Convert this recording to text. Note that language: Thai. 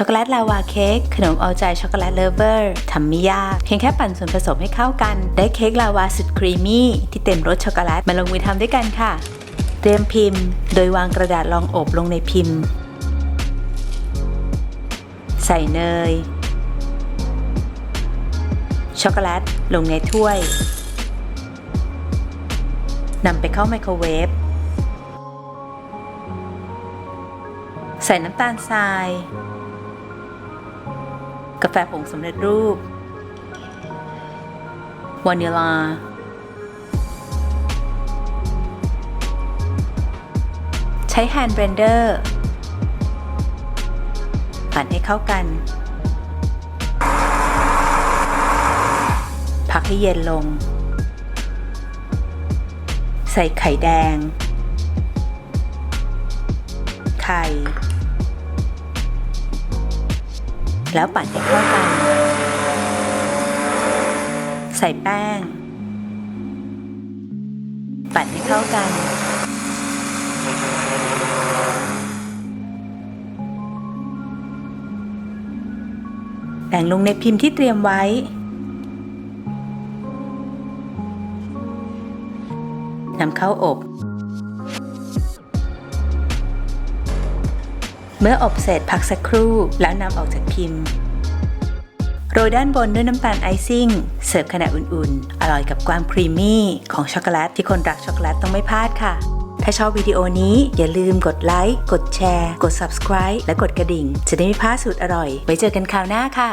ช็อกโกแลตลาวาเค้กขนมเอาใจช็อกโกแลตเลเวอร์ทำไม่ยาก เพียงแค่ปั่นส่วนผสมให้เข้ากัน ได้เค้กลาวาสุดครีมมี่ที่เต็มรสช็อกโกแลตมาลงมือทำด้วยกันค่ะ เตรียมพิมพ์ โดยวางกระดาษรองอบลงในพิมพ์ ใส่เนย ช็อกโกแลตลงในถ้วยนำไปเข้าไมโครเวฟ ใส่น้ำตาลทราย กาแฟผงสำเร็จรูป วานิลา ใช้แฮนด์เบรนเดอร์ปั่นให้เข้ากัน พักให้เย็นลง ใส่ไข่แดง ไข่ แล้วปั่นให้เข้ากัน ใส่แป้ง ปั่นให้เข้ากัน แบ่งลงในพิมพ์ที่เตรียมไว้ นำเข้าอบ เมื่ออบเสร็จพักสักครู่แล้วนำออกจากพิมพ์ โรยด้านบนด้วยน้ำตาลไอซิ่ง เสิร์ฟขณะอุ่นๆ อร่อยกับความครีมมี่ของช็อกโกแลตที่คนรักช็อกโกแลตต้องไม่พลาดค่ะ ถ้าชอบวิดีโอนี้อย่าลืมกดไลค์ กดแชร์ กด subscribe และกดกระดิ่ง จะได้ไม่พลาดสูตรอร่อย ไว้เจอกันคราวหน้าค่ะ